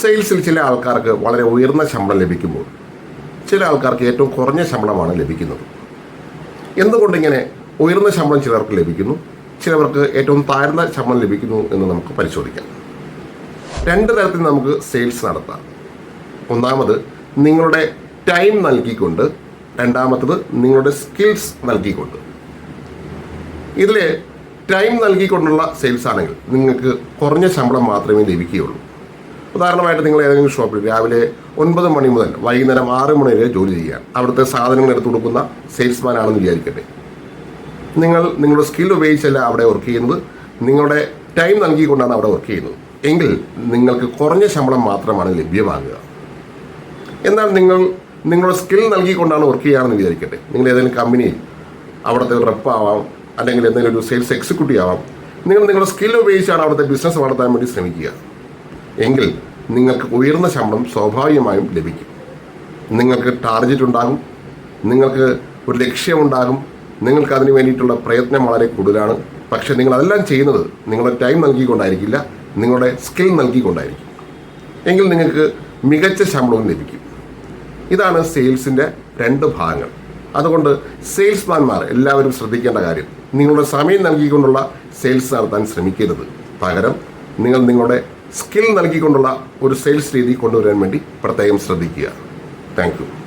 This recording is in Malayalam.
സെയിൽസിൽ ചില ആൾക്കാർക്ക് വളരെ ഉയർന്ന ശമ്പളം ലഭിക്കുമ്പോൾ ചില ആൾക്കാർക്ക് ഏറ്റവും കുറഞ്ഞ ശമ്പളമാണ് ലഭിക്കുന്നത്. എന്തുകൊണ്ടിങ്ങനെ ഉയർന്ന ശമ്പളം ചിലർക്ക് ലഭിക്കുന്നു? ചിലവർക്ക് ഏറ്റവും താഴ്ന്ന ശമ്പളം ലഭിക്കുന്നു എന്ന് നമുക്ക് പരിശോധിക്കാം. രണ്ട് തരത്തിൽ നമുക്ക് സെയിൽസ് നടത്താം. ഒന്നാമത് നിങ്ങളുടെ ടൈം നൽകിക്കൊണ്ട് രണ്ടാമത്തത് നിങ്ങളുടെ സ്കിൽസ് നൽകിക്കൊണ്ട്. ഇതിൽ ടൈം നൽകിക്കൊണ്ടുള്ള സെയിൽസ് ആണെങ്കിൽ നിങ്ങൾക്ക് കുറഞ്ഞ ശമ്പളം മാത്രമേ ലഭിക്കുകയുള്ളൂ. ഉദാഹരണമായിട്ട് നിങ്ങൾ ഏതെങ്കിലും ഷോപ്പിൽ രാവിലെ ഒൻപത് മണി മുതൽ വൈകുന്നേരം ആറ് മണി വരെ ജോലി ചെയ്യുക. അവിടുത്തെ സാധനങ്ങൾ എടുത്തു കൊടുക്കുന്ന സെയിൽസ്മാൻ ആണെന്ന് വിചാരിക്കട്ടെ. നിങ്ങൾ നിങ്ങളുടെ സ്കിൽ ഉപയോഗിച്ചല്ല അവിടെ വർക്ക് ചെയ്യുന്നത്. നിങ്ങളുടെ ടൈം നൽകിക്കൊണ്ടാണ് അവിടെ വർക്ക് ചെയ്യുന്നത്. എങ്കിൽ നിങ്ങൾക്ക് കുറഞ്ഞ ശമ്പളം മാത്രമാണ് ലഭ്യമാകുക. എന്നാൽ നിങ്ങൾ നിങ്ങളുടെ സ്കിൽ നൽകിക്കൊണ്ടാണ് വർക്ക് ചെയ്യുകയാണെന്ന് വിചാരിക്കട്ടെ. നിങ്ങൾ ഏതെങ്കിലും കമ്പനിയിൽ അവിടുത്തെ ഒരു റെപ്പ് ആവാം അല്ലെങ്കിൽ എന്തെങ്കിലും ഒരു സെയിൽസ് എക്സിക്യൂട്ടീവ് ആവാം. നിങ്ങൾ നിങ്ങളുടെ സ്കിൽ ഉപയോഗിച്ചാണ് അവിടുത്തെ ബിസിനസ് വളർത്താൻ വേണ്ടി ശ്രമിക്കുക. എങ്കിൽ നിങ്ങൾക്ക് ഉയർന്ന ശമ്പളം സ്വാഭാവികമായും ലഭിക്കും. നിങ്ങൾക്ക് ടാർഗറ്റ് ഉണ്ടാകും. നിങ്ങൾക്ക് ഒരു ലക്ഷ്യമുണ്ടാകും നിങ്ങൾക്ക് അതിന് വേണ്ടിയിട്ടുള്ള പ്രയത്നം വളരെ കൂടുതലാണ്. പക്ഷെ നിങ്ങൾ അതെല്ലാം ചെയ്യുന്നത് നിങ്ങളുടെ ടൈം നൽകിക്കൊണ്ടായിരിക്കില്ല നിങ്ങളുടെ സ്കിൽ നൽകിക്കൊണ്ടായിരിക്കും. എങ്കിൽ നിങ്ങൾക്ക് മികച്ച ശമ്പളവും ലഭിക്കും. ഇതാണ് സെയിൽസിന്റെ രണ്ട് ഭാഗങ്ങൾ. അതുകൊണ്ട് സെയിൽസ്മാൻമാർ എല്ലാവരും ശ്രദ്ധിക്കേണ്ട കാര്യം നിങ്ങളുടെ സമയം നൽകിക്കൊണ്ടുള്ള സെയിൽസ് നടത്താൻ ശ്രമിക്കരുത്. പകരം നിങ്ങൾ നിങ്ങളുടെ സ്കിൽ നൽകിക്കൊണ്ടുള്ള ഒരു സെയിൽസ് രീതി കൊണ്ടുവരാൻ വേണ്ടി പ്രത്യേകം ശ്രദ്ധിക്കുക. താങ്ക്